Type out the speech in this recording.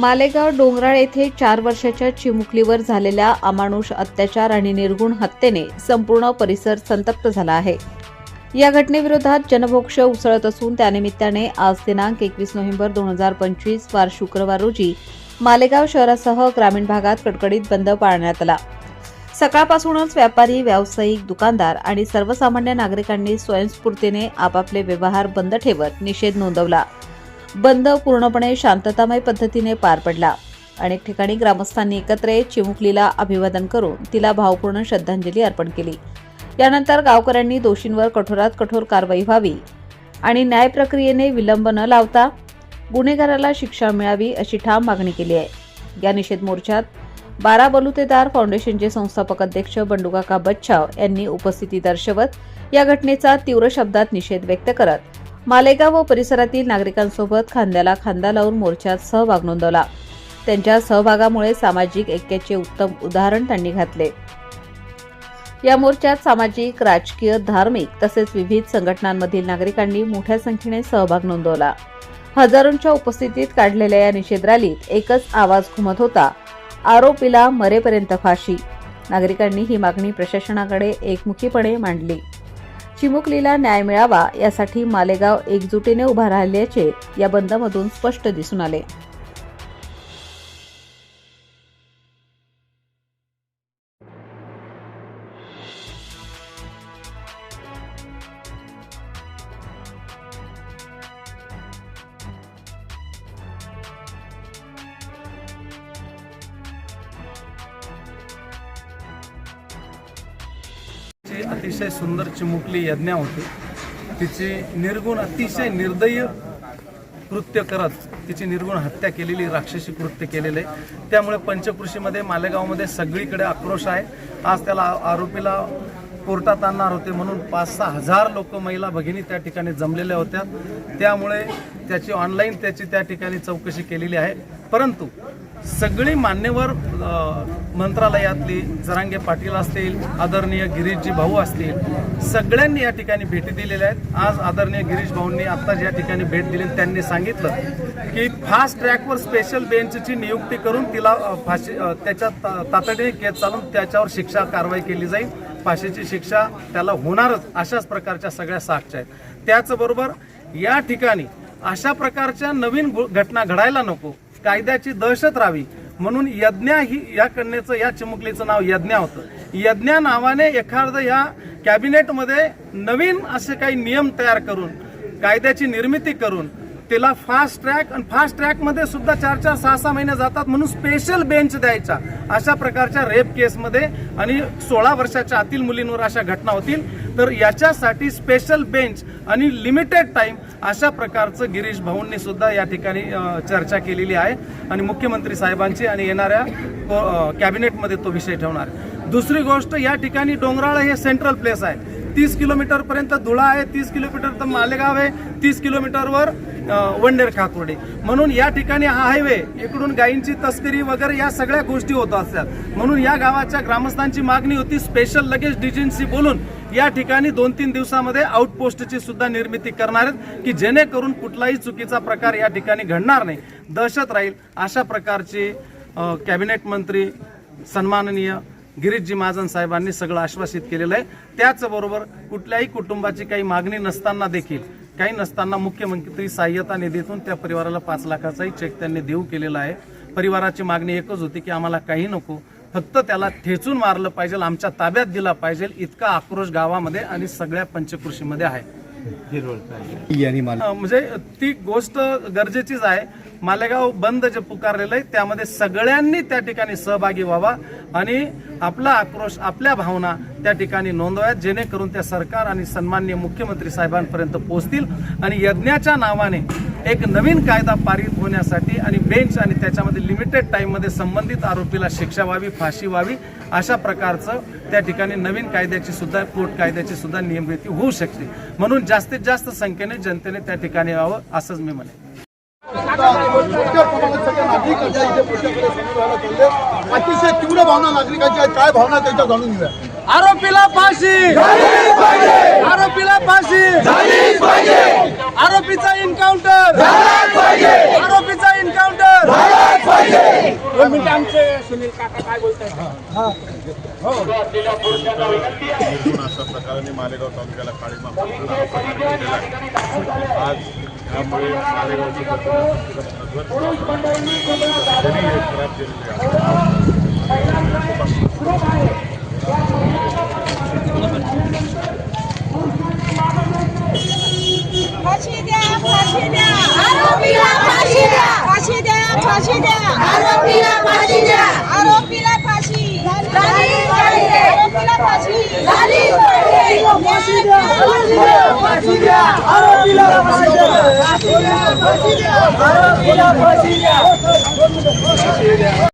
मालेगाव डोंगराळ येथे चार वर्षाच्या चिमुकलीवर झालेल्या अमानुष अत्याचार आणि निर्गुण हत्येने संपूर्ण परिसर संतप्त झाला आहे. या घटनेविरोधात जनभोक्ष उसळत असून त्यानिमित्ताने आज दिनांक एकवीस नोव्हेंबर दोन हजार पंचवीस वार शुक्रवार रोजी मालेगाव शहरासह ग्रामीण भागात कडकडीत बंद पाळण्यात आला. सकाळपासूनच व्यापारी व्यावसायिक दुकानदार आणि सर्वसामान्य नागरिकांनी स्वयंस्फूर्तीने आपापले व्यवहार बंद ठेवत निषेध नोंदवला. बंद पूर्णपणे शांततामय पद्धतीने पार पडला. अनेक ठिकाणी ग्रामस्थांनी एकत्र येत चिमुकलीला अभिवादन करून तिला भावपूर्ण श्रद्धांजली अर्पण केली. यानंतर गावकऱ्यांनी दोषींवर कठोरात कठोर कारवाई व्हावी आणि न्याय प्रक्रियेने विलंब न लावता गुन्हेगाराला शिक्षा मिळावी अशी ठाम मागणी केली आहे. या निषेध मोर्चात बारा बलुतेदार फाउंडेशनचे संस्थापक अध्यक्ष बंडुकाका बच्छाव यांनी उपस्थिती दर्शवत या घटनेचा तीव्र शब्दात निषेध व्यक्त करत मालेगाव व परिसरातील नागरिकांसोबत खांद्याला खांदा लावून मोर्चात सहभाग नोंदवला. त्यांच्या सहभागामुळे सामाजिक ऐक्याचे उत्तम उदाहरण त्यांनी घातले. या मोर्चात सामाजिक राजकीय धार्मिक तसेच विविध संघटनांमधील नागरिकांनी मोठ्या संख्येने सहभाग नोंदवला. हजारोंच्या उपस्थितीत काढलेल्या या निषेध रॅलीत एकच आवाज घुमत होता आरोपीला मरेपर्यंत फाशी. नागरिकांनी ही मागणी प्रशासनाकडे एकमुखीपणे मांडली. चिमुकलीला न्याय मिळावा यासाठी मालेगाव एकजुटीने उभा राहिल्याचे या बंदमधून स्पष्ट दिसून आले. ची अतिशय सुंदर चिमुकली यज्ञा होती. तिची निर्गुण अतिशय निर्दयी कृत्य करत तिची निर्गुण हत्या केलेली राक्षसी कृत्य केलेले. त्यामुळे पंचकृषीमध्ये मालेगावमध्ये सगळीकडे आक्रोश आहे. आज त्याला आरोपीला कोर्टात आणणार होते म्हणून पाच सहा हजार लोक महिला भगिनी त्या ठिकाणी जमलेल्या होत्या. त्यामुळे त्याची ऑनलाईन त्याची त्या ठिकाणी चौकशी केलेली आहे. परंतु सगळी मान्यवर मंत्रालयातली जरांगे पाटील असतील आदरणीय गिरीशजी भाऊ असतील सगळ्यांनी या ठिकाणी भेटी दिलेल्या आहेत. आज आदरणीय गिरीश भाऊंनी आत्ताच या ठिकाणी भेट दिली त्यांनी सांगितलं की फास्ट ट्रॅकवर स्पेशल बेंचची नियुक्ती करून तिला फाशी त्याच्या ता- तातडीने केस चालून त्याच्यावर शिक्षा कारवाई केली जाईल. फाशीची शिक्षा त्याला होणारच अशाच प्रकारच्या सगळ्या साक्ष आहेत. त्याचबरोबर या ठिकाणी अशा प्रकारच्या नवीन घटना घडायला नको. कायद्याची दहशत राहावी. म्हणून यज्ञा ही या कन्येचं या चिमुकलीचं नाव यज्ञा होतं. यज्ञा नावाने एखादं या कॅबिनेटमध्ये नवीन असे काही नियम तयार करून कायद्याची निर्मिती करून तिला फास्ट ट्रॅक आणि फास्ट ट्रॅकमध्ये सुद्धा चार चार सहा सहा महिने जातात म्हणून स्पेशल बेंच द्यायचा. अशा प्रकारच्या रेप केसमध्ये आणि सोळा वर्षाच्या आतील मुलींवर अशा घटना होतील. तर याच्यासाठी स्पेशल बेंच आणि लिमिटेड टाईम अशा प्रकारचं गिरीश भाऊंनी सुद्धा या ठिकाणी चर्चा केलेली आहे. आणि मुख्यमंत्री साहेबांची आणि येणाऱ्या कॅबिनेटमध्ये तो विषय ठेवणार. आहे. दुसरी गोष्ट या ठिकाणी डोंगराळ हे सेंट्रल प्लेस आहे. तीस किलोमीटरपर्यंत धुळा आहे तीस किलोमीटर तर मालेगाव आहे तीस किलोमीटरवर वंडेर खाकुर्डी म्हणून या ठिकाणी हा हायवे इकडून गायींची तस्करी वगैरे या सगळ्या गोष्टी होत असतात. म्हणून या गावाच्या ग्रामस्थांची मागणी होती स्पेशल लगेच डिजिन्सी बोलून या ठिकाणी दोन तीन दिवसामध्ये आउटपोस्टची सुद्धा निर्मिती करणार आहेत की जेणेकरून कुठलाही चुकीचा प्रकार या ठिकाणी घडणार नाही. दहशत राहील अशा प्रकारची कॅबिनेट मंत्री सन्माननीय गिरीशजी महाजन साहेबांनी सगळं आश्वासित केलेलं आहे. त्याचबरोबर कुठल्याही कुटुंबाची काही मागणी नसताना देखील काही नसताना मुख्यमंत्री सहाय्यता निधीतून त्या परिवाराला पाच लाखाचाही चेक त्यांनी देऊ केलेला आहे. परिवाराची मागणी एकच होती की आम्हाला काही नको फक्त त्याला ठेचून मारलं पाहिजे आमच्या ताब्यात दिला पाहिजे. इतका आक्रोश गावामध्ये आणि सगळ्या पंचकृषीमध्ये आहे. म्हणजे ती गोष्ट गरजेचीच आहे. मालेगाव बंद जे पुकारलेलं आहे त्यामध्ये सगळ्यांनी त्या ठिकाणी सहभागी व्हावा आणि आपला आक्रोश आपल्या भावना त्या ठिकाणी नोंदवाव्यात जेणेकरून त्या सरकार आणि सन्माननीय मुख्यमंत्री साहेबांपर्यंत पोहोचतील आणि यज्ञाच्या नावाने एक नवीन कायदा पारित होण्यासाठी आणि बेंच आणि त्याच्यामध्ये लिमिटेड टाईममध्ये संबंधित आरोपीला शिक्षा व्हावी फाशी व्हावी अशा प्रकारचं त्या ठिकाणी नवीन कायद्याची सुद्धा कोर्ट कायद्याची सुद्धा नियमिती होऊ शकते. म्हणून जास्तीत जास्त संख्येने जनतेने त्या ठिकाणी यावं असंच मी म्हणेन. अतिशय तीव्र भावना नागरिकांच्या काय भावना त्यांच्या जाणून घेऊया. आरोपीला फाशी. आरोपीला फाशी. आरोपीचा इन्काउंटर आरोपीचा इन्काउंटर दोन मिनिटं हो. मालेगाव तालुक्याला काळीमा आज त्यामुळे मालेगावची खराब केलेली आहे. Yeah.